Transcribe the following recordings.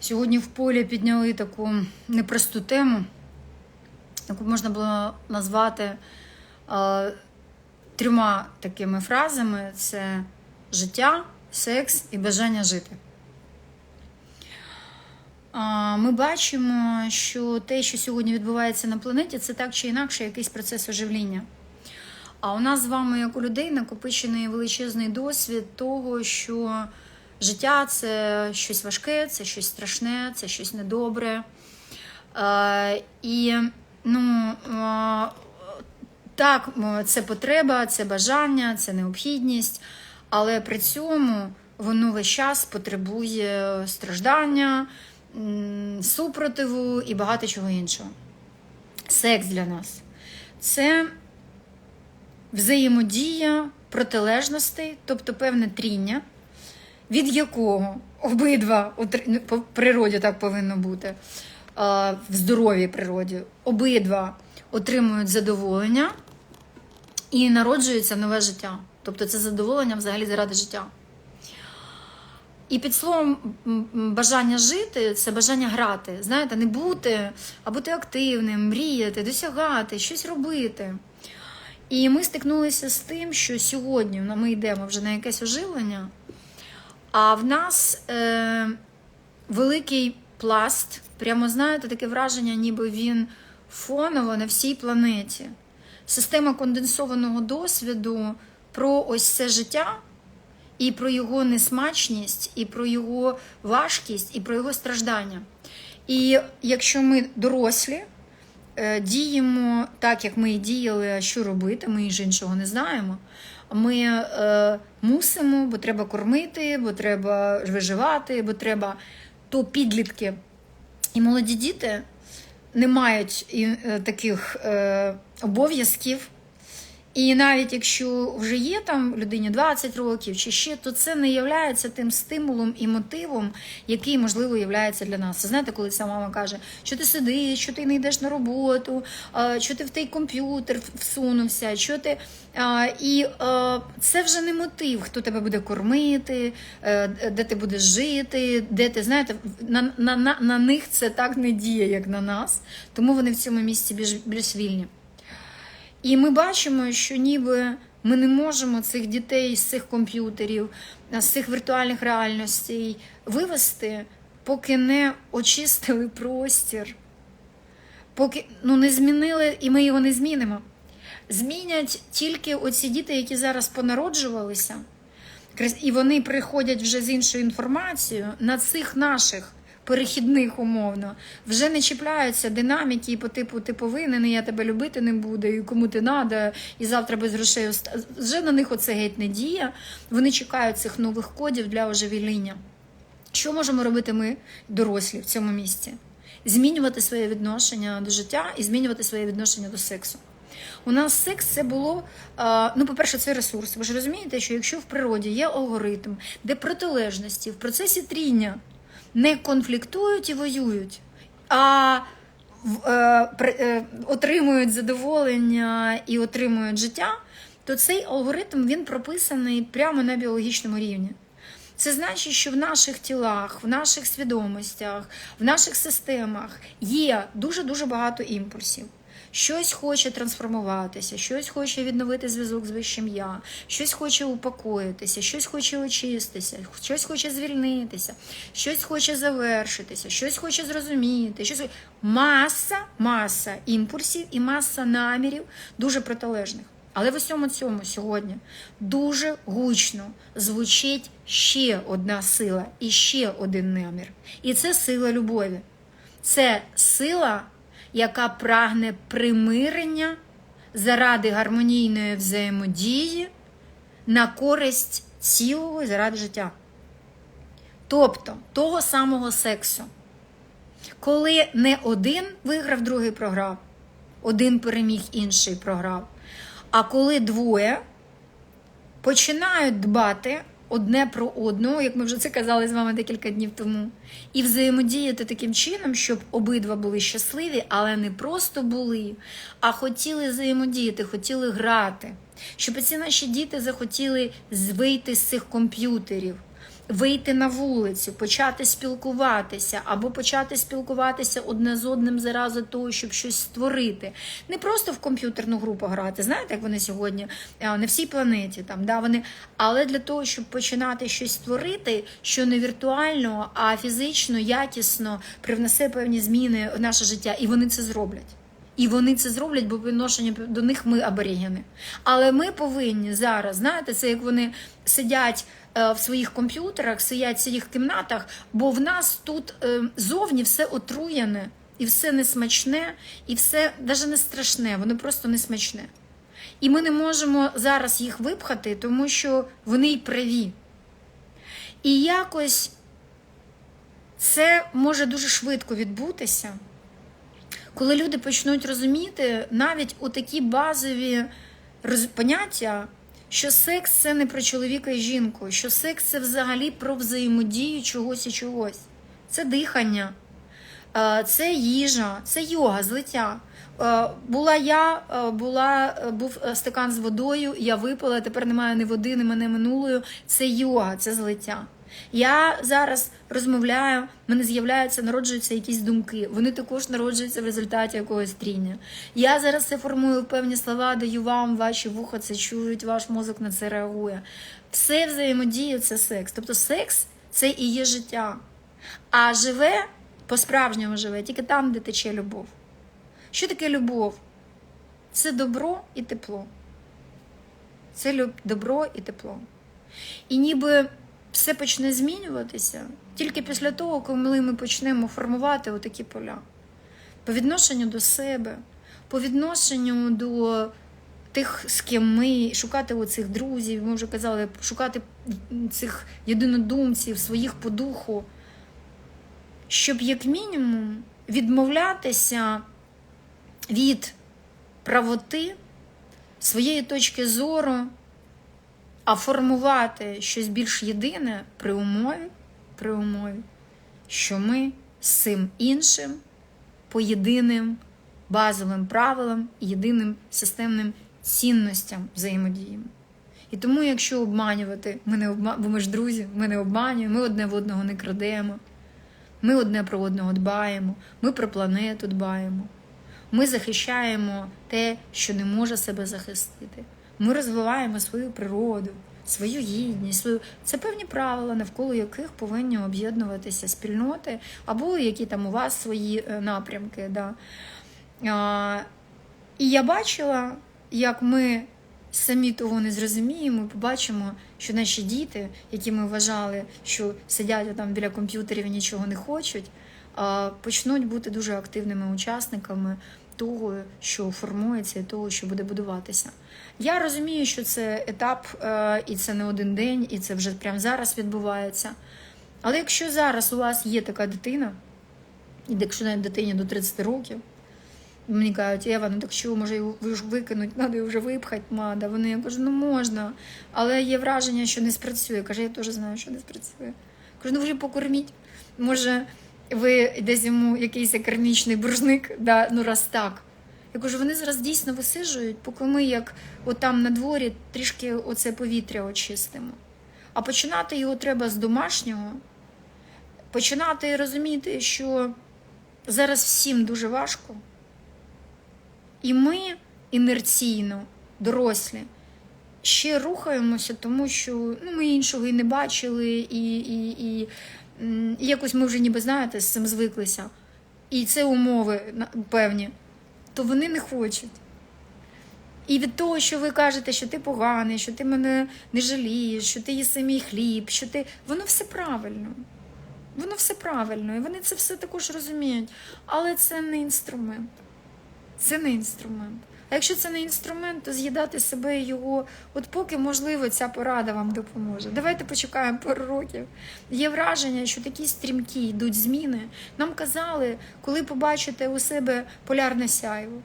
Сьогодні в полі підняли таку непросту тему, яку можна було назвати е, трьома такими фразами: це життя, секс і бажання жити. Ми бачимо, що те, що сьогодні відбувається на планеті, це так чи інакше якийсь процес оживління. А у нас з вами, як у людей, накопичений величезний досвід того, що життя це щось важке, це щось страшне, це щось недобре. Е, І ну, е, так, це потреба, це бажання, це необхідність, але при цьому воно весь час потребує страждання, супротиву і багато чого іншого. Секс для нас це взаємодія протилежностей, тобто певне тріння, від якого обидва ну, по природі так повинно бути, в здоровій природі, обидва отримують задоволення і народжується нове життя. Тобто це задоволення взагалі заради життя. І під словом бажання жити це бажання грати. Знаєте, не бути, а бути активним, мріяти, досягати, щось робити. І ми стикнулися з тим, що сьогодні ну, ми йдемо вже на якесь оживлення, а в нас е, великий пласт, прямо знаєте, таке враження, ніби він фоново на всій планеті. Система конденсованого досвіду про ось це життя, і про його несмачність, і про його важкість, і про його страждання. І якщо ми дорослі, е, діємо так, як ми і діяли, а що робити, ми ж іншого не знаємо. Ми е, мусимо, бо треба кормити, бо треба виживати, бо треба то підлітки і молоді діти не мають е, таких е, обов'язків. І навіть якщо вже є там людині 20 років чи ще, то це не є тим стимулом і мотивом, який, можливо, є для нас. Знаєте, коли ця мама каже, що ти сидиш, що ти не йдеш на роботу, що ти в той комп'ютер всунувся, що ти. І це вже не мотив, хто тебе буде кормити, е, де ти будеш жити, де ти знаєте, на, на, на, на них це так не діє, як на нас, тому вони в цьому місці більш, більш вільні. І ми бачимо, що ніби ми не можемо цих дітей з цих комп'ютерів, з цих віртуальних реальностей вивести, поки не очистили простір, поки ну, не змінили, і ми його не змінимо. Змінять тільки оці діти, які зараз понароджувалися, і вони приходять вже з іншою інформацією на цих наших перехідних умовно, вже не чіпляються динаміки по типу ти повинен, і я тебе любити не буду, і кому ти надо, і завтра без грошей. Вже на них оце геть не діє. Вони чекають цих нових кодів для ожевіління. Що можемо робити ми, дорослі, в цьому місці? Змінювати своє відношення до життя і змінювати своє відношення до сексу. У нас секс це було, ну, по-перше, це ресурс. Ви ж розумієте, що якщо в природі є алгоритм, де протилежності в процесі тріння не конфліктують і воюють, а е, е, отримують задоволення і отримують життя, то цей алгоритм він прописаний прямо на біологічному рівні. Це значить, що в наших тілах, в наших свідомостях, в наших системах є дуже дуже багато імпульсів. Щось хоче трансформуватися, щось хоче відновити зв'язок з вищим я, щось хоче упокоїтися, щось хоче очиститися, щось хоче звільнитися, щось хоче завершитися, щось хоче зрозуміти. Щось... Маса, маса імпульсів і маса намірів дуже протилежних. Але в усьому цьому сьогодні дуже гучно звучить ще одна сила і ще один намір. І це сила любові. Це сила, яка прагне примирення заради гармонійної взаємодії на користь цілого заради життя. Тобто того самого сексу. Коли не один виграв, другий програв, один переміг, інший програв. А коли двоє починають дбати одне про одного, як ми вже це казали з вами декілька днів тому, і взаємодіяти таким чином, щоб обидва були щасливі, але не просто були, а хотіли взаємодіяти, хотіли грати. Щоб ці наші діти захотіли звийти з цих комп'ютерів. Вийти на вулицю, почати спілкуватися, або почати спілкуватися одне з одним заради того, щоб щось створити. Не просто в комп'ютерну групу грати. Знаєте, як вони сьогодні на всій планеті там, да, вони, але для того, щоб починати щось створити, що не віртуально, а фізично, якісно привнесе певні зміни в наше життя, і вони це зроблять. І вони це зроблять, бо по відношенню до них ми аборігени. Але ми повинні зараз, знаєте, це як вони сидять е, в своїх комп'ютерах, сидять в своїх кімнатах, бо в нас тут е, зовні все отруєне, і все несмачне, і все навіть не страшне, воно просто не смачне. І ми не можемо зараз їх випхати, тому що вони й праві. І якось це може дуже швидко відбутися коли люди почнуть розуміти навіть у такі базові поняття, що секс це не про чоловіка і жінку, що секс це взагалі про взаємодію чогось і чогось. Це дихання, е, це їжа, це йога, злиття. Е, Була я, е, була, був стакан з водою, я випила, тепер немає ні води, ні мене минулою. Це йога, це злиття. Я зараз розмовляю, в мене з'являються, народжуються якісь думки. Вони також народжуються в результаті якогось тріння. Я зараз це формую певні слова, даю вам, ваші вуха це чують, ваш мозок на це реагує. Все взаємодіє це секс. Тобто секс це і є життя. А живе, по-справжньому живе, тільки там, де тече любов. Що таке любов? Це добро і тепло. Це добро і тепло. І ніби все почне змінюватися тільки після того, коли ми почнемо формувати отакі поля. По відношенню до себе, по відношенню до тих, з ким ми, шукати оцих друзів, ми вже казали, шукати цих єдинодумців, своїх по духу, щоб, як мінімум, відмовлятися від правоти своєї точки зору а формувати щось більш єдине при умові, при умові, що ми з цим іншим по єдиним базовим правилам єдиним системним цінностям взаємодіємо. І тому, якщо обманювати, ми не обма... бо ми ж друзі, ми не обманюємо, ми одне в одного не крадемо, ми одне про одного дбаємо, ми про планету дбаємо, ми захищаємо те, що не може себе захистити. Ми розвиваємо свою природу, свою гідність, свою це певні правила, навколо яких повинні об'єднуватися спільноти, або які там у вас свої е, напрямки. Да. А, І я бачила, як ми самі того не зрозуміємо, побачимо, що наші діти, які ми вважали, що сидять там біля комп'ютерів і нічого не хочуть, почнуть бути дуже активними учасниками того, що формується, і того, що буде будуватися. Я розумію, що це етап, е, і це не один день, і це вже прямо зараз відбувається. Але якщо зараз у вас є така дитина, і якщо навіть дитині до 30 років, мені кажуть, Ева, ну так що, може, його викинуть, треба його вже випхати, мада. Вони я кажу, ну можна. Але є враження, що не спрацює. Каже, я теж знаю, що не спрацює. Кажу, ну вже покорміть. Може, ви десь йому якийсь кармічний буржник, да, ну раз так. Я кажу, вони зараз дійсно висижують, поки ми, як отам на дворі, трішки оце повітря очистимо. А починати його треба з домашнього, починати розуміти, що зараз всім дуже важко. І ми інерційно, дорослі, ще рухаємося, тому що ну, ми іншого і не бачили, і, і, і якось ми вже ніби знаєте, з цим звиклися, і це умови певні, то вони не хочуть. І від того, що ви кажете, що ти поганий, що ти мене не жалієш, що ти їси мій хліб, що ти. Воно все правильно. Воно все правильно, і вони це все також розуміють. Але це не інструмент. Це не інструмент. А якщо це не інструмент, то з'їдати себе і його, от поки, можливо, ця порада вам допоможе. Давайте почекаємо пару років. Є враження, що такі стрімкі йдуть зміни. Нам казали, коли побачите у себе полярне сяйво.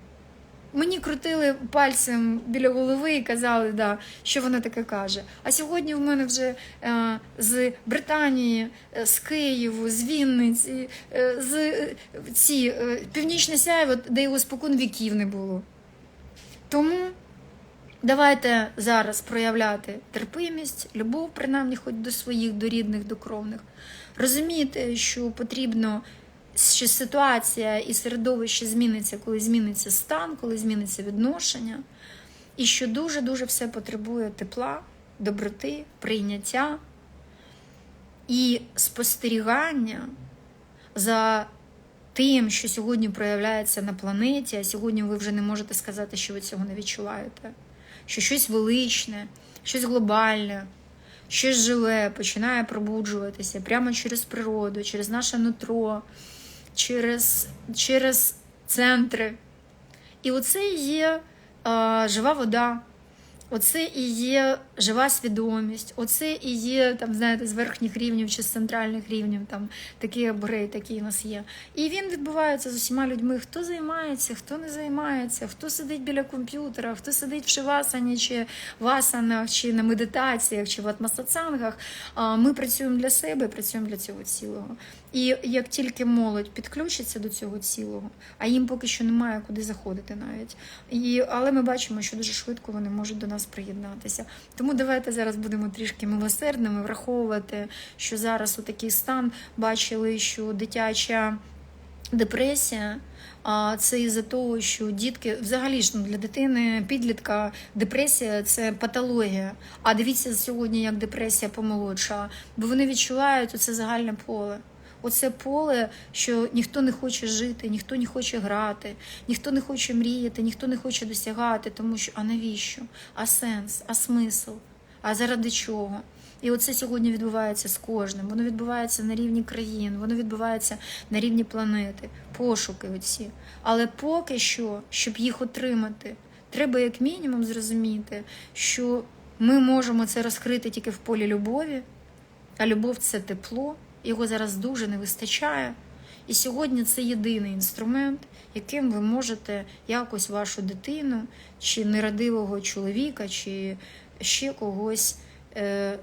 Мені крутили пальцем біля голови і казали, да, що вона таке каже. А сьогодні в мене вже е, з Британії, е, з Києву, з Вінниці, е, з е, ці е, північне сяйво, де його спокон віків не було. Тому Давайте зараз проявляти терпимість, любов, принаймні, хоч до своїх, до рідних, до кровних. Розуміти, що потрібно, що ситуація і середовище зміниться, коли зміниться стан, коли зміниться відношення, і що дуже-дуже все потребує тепла, доброти, прийняття і спостерігання за тим, що сьогодні проявляється на планеті, а сьогодні ви вже не можете сказати, що ви цього не відчуваєте. Що щось величне, щось глобальне, щось живе починає пробуджуватися прямо через природу, через наше нутро, через, через центри. І оце є а, жива вода. Оце і є жива свідомість, оце і є там, знаєте, з верхніх рівнів чи з центральних рівнів, там такий апгрейд, який у нас є. І він відбувається з усіма людьми. Хто займається, хто не займається, хто сидить біля комп'ютера, хто сидить в шивасані, чи в асанах, чи на медитаціях, чи в атмасацангах. Ми працюємо для себе, працюємо для цього цілого. І як тільки молодь підключиться до цього цілого, а їм поки що немає куди заходити навіть. І, але ми бачимо, що дуже швидко вони можуть до нас приєднатися. Тому давайте зараз будемо трішки милосердними, враховувати, що зараз у такий стан бачили, що дитяча депресія. А це із-за того, що дітки взагалі ж ну, для дитини, підлітка, депресія це патологія. А дивіться сьогодні, як депресія помолодша, бо вони відчувають оце загальне поле. Оце поле, що ніхто не хоче жити, ніхто не хоче грати, ніхто не хоче мріяти, ніхто не хоче досягати, тому що а навіщо? А сенс, а смисл? А заради чого? І оце сьогодні відбувається з кожним. Воно відбувається на рівні країн, воно відбувається на рівні планети, пошуки оці. Але поки що, щоб їх отримати, треба як мінімум зрозуміти, що ми можемо це розкрити тільки в полі любові, а любов це тепло, його зараз дуже не вистачає. І сьогодні це єдиний інструмент, яким ви можете якось вашу дитину, чи нерадивого чоловіка, чи ще когось. Е-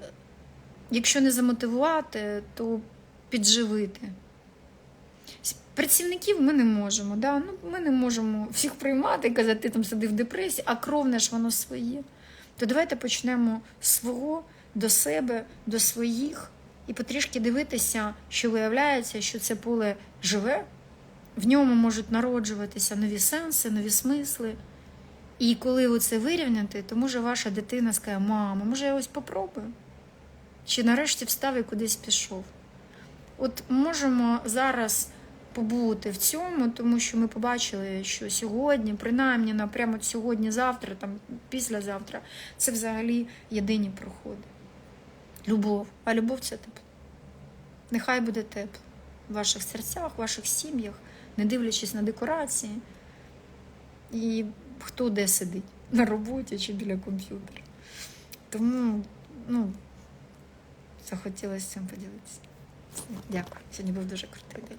якщо не замотивувати, то підживити. Працівників ми не можемо. Да? Ну, Ми не можемо всіх приймати і казати, ти там сиди в депресії, а кровне ж воно своє. То давайте почнемо з свого до себе, до своїх, і потрішки дивитися, що виявляється, що це поле живе, в ньому можуть народжуватися нові сенси, нові смисли. І коли ви це вирівняти, то може ваша дитина скаже, мама, може я ось попробую? Чи нарешті встав і кудись пішов. От можемо зараз побути в цьому, тому що ми побачили, що сьогодні, принаймні на прямо сьогодні-завтра, там післязавтра, це взагалі єдині проходи. Любов. А любов це тепло. Нехай буде тепло в ваших серцях, в ваших сім'ях, не дивлячись на декорації. І хто де сидить, на роботі чи біля комп'ютера. Тому, ну. Захотілося цим поділитися. Дякую. Сьогодні був дуже крутий день.